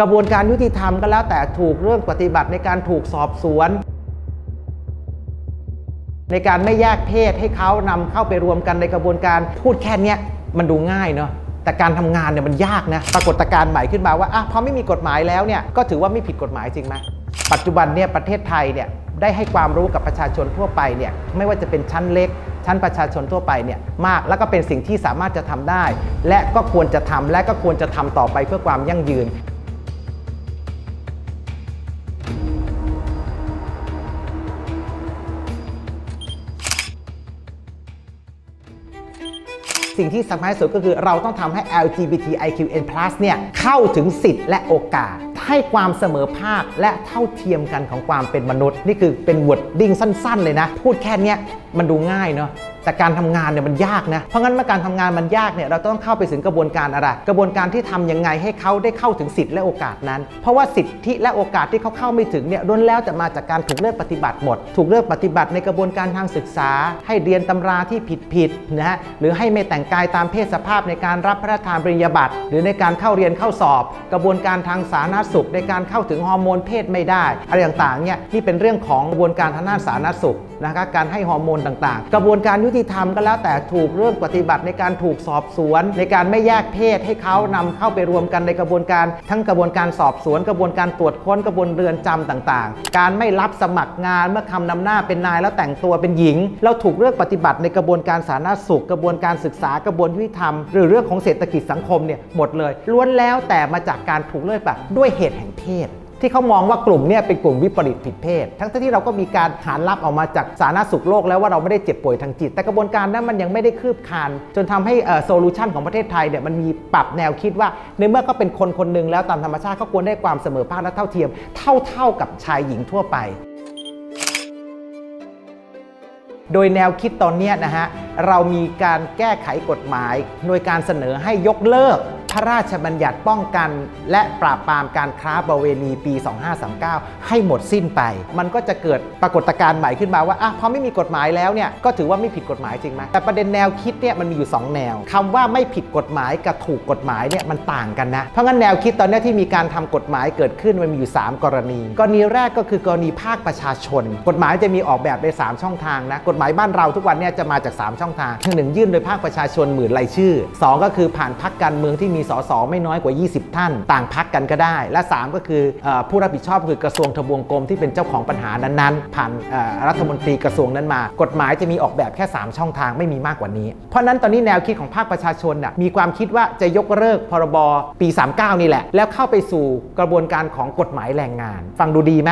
กระบวนการยุติธรรมก็แล้วแต่ถูกเรื่องปฏิบัติในการถูกสอบสวน ในการไม่แยกเพศให้เขานำเข้าไปรวมกันในกระบวนการพูดแค่นี้มันดูง่ายเนาะแต่การทำงานเนี่ยมันยากนะปรากฏการณ์ใหม่ขึ้นมาว่าอะพอไม่มีกฎหมายแล้วเนี่ยก็ถือว่าไม่ผิดกฎหมายจริงไหมปัจจุบันเนี่ยประเทศไทยเนี่ยได้ให้ความรู้กับประชาชนทั่วไปเนี่ยไม่ว่าจะเป็นชั้นเล็ก ชั้นประชาชนทั่วไปเนี่ยมากแล้วก็เป็นสิ่งที่สามารถจะทำได้ และก็ควรจะทำและก็ควรจะทำต่อไปเพื่อความยั่งยืน สิ่งที่สำคัญที่สุดก็คือเราต้องทำให้ LGBTIQN+ เนี่ยเข้าถึงสิทธิ์และโอกาส ให้ความเสมอภาคและเท่าเทียมกันของความเป็นมนุษย์ นี่คือเป็น wording สั้น ๆ เลยนะ พูดแค่นี้มันดูง่ายเนาะแต่การทำงานเนี่ยมันยากนะ เพราะงั้นเมื่อการทำงานมันยากเนี่ยเราต้องเข้าไปถึงกระบวนการอะไร กระบวนการที่ทำยังไงให้เขาได้เข้าถึงสิทธิและโอกาสนั้น เพราะว่าสิทธิและโอกาสที่เขาเข้าไม่ถึงเนี่ยล้วนแล้วแต่มาจากการถูกเลือกปฏิบัติหมด ถูกเลือกปฏิบัติในกระบวนการทางศึกษา ให้เรียนตำราที่ผิดๆนะฮะ หรือให้ไม่แต่งกายตามเพศสภาพในการรับพระราชทานปริญญาบัตรหรือในการเข้าเรียนเข้าสอบ กระบวนการทางสาธารณสุขในการเข้าถึงฮอร์โมนเพศไม่ได้ อะไรต่างๆเนี่ยนี่เป็นเรื่องของกระบวนการทางด้านสาธารณสุข นะครับการให้ฮอร์โมนต่างๆ กระบวนการยุติธรรมก็แล้วแต่ถูกเรื่องปฏิบัติในการถูกสอบสวน ในการไม่แยกเพศให้เขานำเข้าไปรวมกันในกระบวนการ ทั้งกระบวนการสอบสวน กระบวนการตรวจค้นกระบวนเรือนจำต่างๆ การไม่รับสมัครงานเมื่อคำนำหน้าเป็นนายแล้วแต่งตัวเป็นหญิง เราถูกเลือกปฏิบัติในกระบวนการสาธารณสุข กระบวนการศึกษากระบวนยุติธรรม หรือเรื่องของเศรษฐกิจสังคมเนี่ยหมดเลยล้วนแล้วแต่มาจากการถูกเลือกแบบด้วยเหตุแห่งเพศ ที่เขามองว่ากลุ่มเนี่ยเป็นกลุ่มวิปริตผิดเพศ ทั้งที่เราก็มีการหารับออกมาจากสาธารณสุขโลกแล้วว่าเราไม่ได้เจ็บป่วยทางจิต แต่กระบวนการนั้นมันยังไม่ได้คืบคลาน จนทำให้โซลูชันของประเทศไทยเนี่ยมันมีปรับแนวคิดว่า ในเมื่อเขาเป็นคนคนหนึ่งแล้วตามธรรมชาติเขาควรได้ความเสมอภาคและเท่าเทียม เท่าๆกับชายหญิงทั่วไปโดยแนวคิดตอนนี้นะฮะ เรามีการแก้ไขกฎหมาย โดยการเสนอให้ยกเลิก พระราชบัญญัติป้องกัน และปราบปรามการค้าประเวณีปี 2539 ให้หมดสิ้นไป มันก็จะเกิดปรากฏการณ์ใหม่ขึ้นมาว่าอะพอไม่มีกฎหมายแล้วเนี่ยก็ถือว่าไม่ผิดกฎหมายจริงไหมแต่ประเด็นแนวคิดเนี่ยมันมีอยู่ 2 แนวคำว่าไม่ผิดกฎหมายกับถูกกฎหมายเนี่ยมันต่างกันนะเพราะงั้นแนวคิดตอนนี้ที่มีการทำกฎหมายเกิดขึ้นมันมีอยู่ 3 กรณี กรณีแรกก็คือกรณีภาคประชาชน กฎหมายจะมีออกแบบใน 3 ช่องทางนะกฎหมายบ้านเราทุกวันเนี่ยจะมาจาก 3 ช่องทางหนึ่งยื่นโดยภาคประชาชนหมื่นรายชื่อ 2 ก็คือผ่านพักการเมืองที่มีสสไม่น้อยกว่า 20 ท่าน ต่างพักกันก็ได้ และ 3 ก็คืออผู้รับผิดชอบคือกระทรวงทบวงกรมที่เป็นเจ้าของปัญหานั้นๆ ผ่านรัฐมนตรีกระทรวงนั้นมา กฎหมายจะมีออกแบบแค่ 3 ช่องทางไม่มีมากกว่านี้ เพราะนั้นตอนนี้แนวคิดของภาคประชาชนน่ะมีความคิดว่าจะยกเลิกพรบปี 39 นี่แหละ แล้วเข้าไปสู่กระบวนการของกฎหมายแรงงาน ฟังดูดีไหม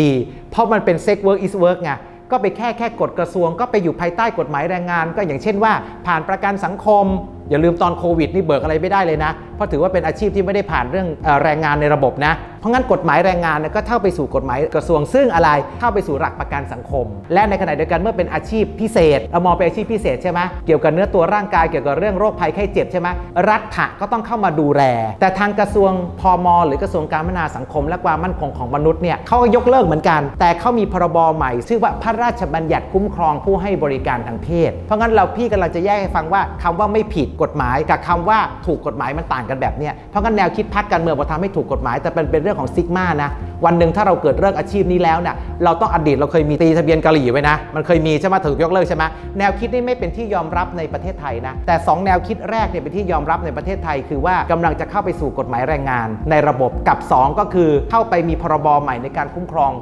ดี เพราะมันเป็น sex work is work ไงก็ไปแค่แค่กฎกระทรวง ก็ไปอยู่ภายใต้กฎหมายแรงงาน ก็อย่างเช่นว่า ผ่านประกันสังคมอย่าลืมตอนโควิดนี่เบิกอะไรไม่ได้เลยนะ เพราะถือว่าเป็นอาชีพที่ไม่ได้ผ่านเรื่องอแรงงานในระบบนะ เพราะงั้นกฎหมายแรงงานก็เข้าไปสู่กฎหมายกระทรวงซึ่งอะไรเข้าไปสู่หลักประกันสังคม และในขณะเดียวกันเมื่อเป็นอาชีพพิเศษเรามองเป็นอาชีพพิเศษใช่ไหมเกี่ยวกับเนื้อตัวร่างกายเกี่ยวกับเรื่องโรคภัยไข้เจ็บใช่ไหมรัฐะก็ต้องเข้ามาดูแล แต่ทางกระทรวงพมหรือกระทรวงการพัฒนาสังคม และความมั่นคงของมนุษย์เนี่ยเขาก็ยกเลิกเหมือนกัน แต่เขามีพรบใหม่ชื่อว่าพระราชบัญญัติคุ้มครองผู้ให้บริการทางเพศ เพราะงั้นเราพี่กำลังจะแยกให้ฟังว่าคำว่าไม่ผิดกฎหมายกับคำว่าถูกกฎหมายมันต่างกันแบบเนี้ยเพราะงั้นแนวคิดพักการเมืองมาทำให้ถูกกฎหมายแต่เป็นเป็นเรื่องของซิกมานะวันหนึ่งถ้าเราเกิดเลิกอาชีพนี้แล้วเนี่ยเราต้องอดีตเราเคยมีตีทะเบียนกะหรี่ไว้นะมันเคยมีใช่ไหมถูกยกเลิกใช่ไหมแนวคิดนี้ไม่เป็นที่ยอมรับในประเทศไทยนะแต่ 2 แนวคิดแรกเนี่ยเป็นที่ยอมรับในประเทศไทย คือว่ากำลังจะเข้าไปสู่กฎหมายแรงงาน ในระบบกับ 2 ก็คือเข้าไปมีพรบใหม่ในการคุ้มครอง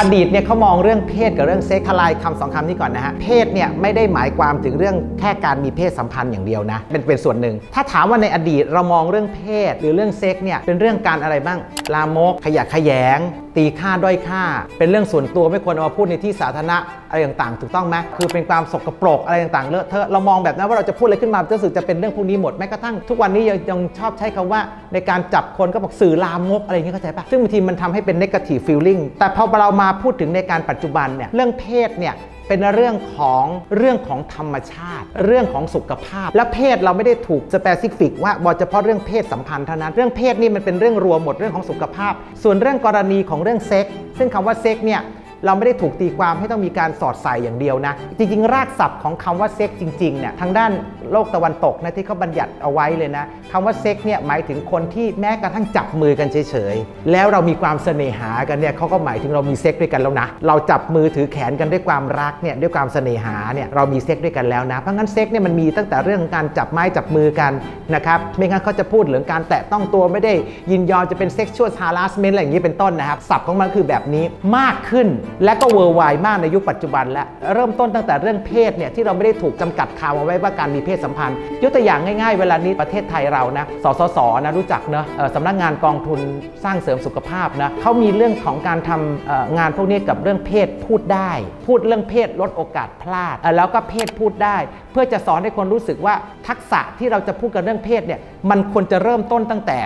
อดีตเนี่ยเขามองเรื่องเพศกับเรื่องเซ็กทลายคำสองคำนี้ก่อนนะฮะ เพศเนี่ยไม่ได้หมายความถึงเรื่องแค่การมีเพศสัมพันธ์อย่างเดียวนะ เป็นเป็นส่วนหนึ่ง ถ้าถามว่าในอดีตเรามองเรื่องเพศ หรือเรื่องเซ็กเนี่ยเป็นเรื่องการอะไรบ้าง ลามก ขยะแขยงตีค่าด้อยค่า เป็นเรื่องส่วนตัวไม่ควรเอามาพูดในที่สาธารณะอะไรต่างๆ ถูกต้องไหมคือเป็นความสกปรกอะไรต่างๆเลอะเทอะเรามองแบบนั้นว่าเราจะพูดอะไรขึ้นมาจะสื่อจะเป็นเรื่องพวกนี้หมดแม้กระทั่งทุกวันนี้ยังยังชอบใช้คำว่าในการจับคนก็บอกสื่อลามกอะไรอย่างเงี้ยเข้าใจปะซึ่งบางทีมันทำให้เป็น negative feeling แต่พอเรามาพูดถึงในการปัจจุบันเนี่ยเรื่องเพศเนี่ย เป็นเรื่องของเรื่องของธรรมชาติ เรื่องของสุขภาพ และเพศเราไม่ได้ถูกสเปซิฟิกว่าบอเฉพาะเรื่องเพศสัมพันธ์เท่านั้น เรื่องเพศนี่มันเป็นเรื่องรวมหมดเรื่องของสุขภาพ ส่วนเรื่องกรณีของเรื่องเซ็กซ์ซึ่งคำว่าเซ็กซ์เนี่ย เราไม่ได้ถูกตีความให้ต้องมีการสอดใส่อย่างเดียวนะ จริง ๆ รากศัพท์ของคำว่าเซ็กจริงๆเนี่ยทางด้านโลกตะวันตกนะที่เขาบัญญัติเอาไว้เลยนะคำว่าเซ็กเนี่ยหมายถึงคนที่แม้กระทั่งจับมือกันเฉยๆแล้วเรามีความเสน่หากันเนี่ยเขาก็หมายถึงเรามีเซ็กด้วยกันแล้วนะเราจับมือถือแขนกันด้วยความรักเนี่ยด้วยความเสน่หาเนี่ยเรามีเซ็กด้วยกันแล้วนะเพราะงั้นเซ็กเนี่ยมันมีตั้งแต่เรื่องของการจับไม้จับมือกันนะครับไม่งั้นเขาจะพูดเรื่องการแตะต้องตัวไม่ได้ยินยอมจะเป็น sexual harassment อะไรอย่างนี้เป็นต้นนะครับศัพท์ของมันคือแบบนี้มากขึ้นและก็เวอร์ไวมากในยุคปัจจุบันแล้วเริ่มต้นตั้งแต่เรื่องเพศเนี่ยที่เราไม่ได้ถูกจำกัดข่าวเอาไว้ว่าการมีเพศสัมพันธ์ ยกตัวอย่างง่ายๆ เวลานี้ประเทศไทยเรานะสสสนะรู้จักเนอะสำนักงานกองทุนสร้างเสริมสุขภาพนะเขามีเรื่องของการทำงานพวกนี้กับเรื่องเพศพูดได้ พูดเรื่องเพศลดโอกาสพลาด แล้วก็เพศพูดได้ เพื่อจะสอนให้คนรู้สึกว่าทักษะที่เราจะพูดกันเรื่องเพศเนี่ยมันควรจะเริ่มต้นตั้งแต่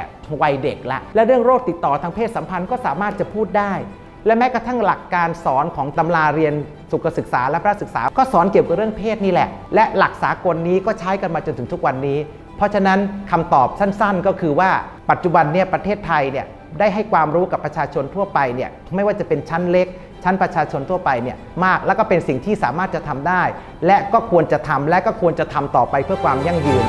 วัยเด็กละและเรื่องโรคติดต่อทางเพศสัมพันธ์ก็สามารถจะพูดได้ และแม้กระทั่งหลักการสอนของตำราเรียนสุขศึกษาและพระศึกษา ก็สอนเกี่ยวกับเรื่องเพศนี่แหละ และหลักสากลนี้ก็ใช้กันมาจนถึงทุกวันนี้ เพราะฉะนั้นคำตอบสั้นๆ ก็คือว่าปัจจุบันเนี่ยประเทศไทยเนี่ยได้ให้ความรู้กับประชาชนทั่วไปเนี่ยไม่ว่าจะเป็นชั้นเล็ก ชั้นประชาชนทั่วไปเนี่ยมากแล้วก็เป็นสิ่งที่สามารถจะทำได้ และก็ควรจะทำและก็ควรจะทำต่อไปเพื่อความยั่งยืน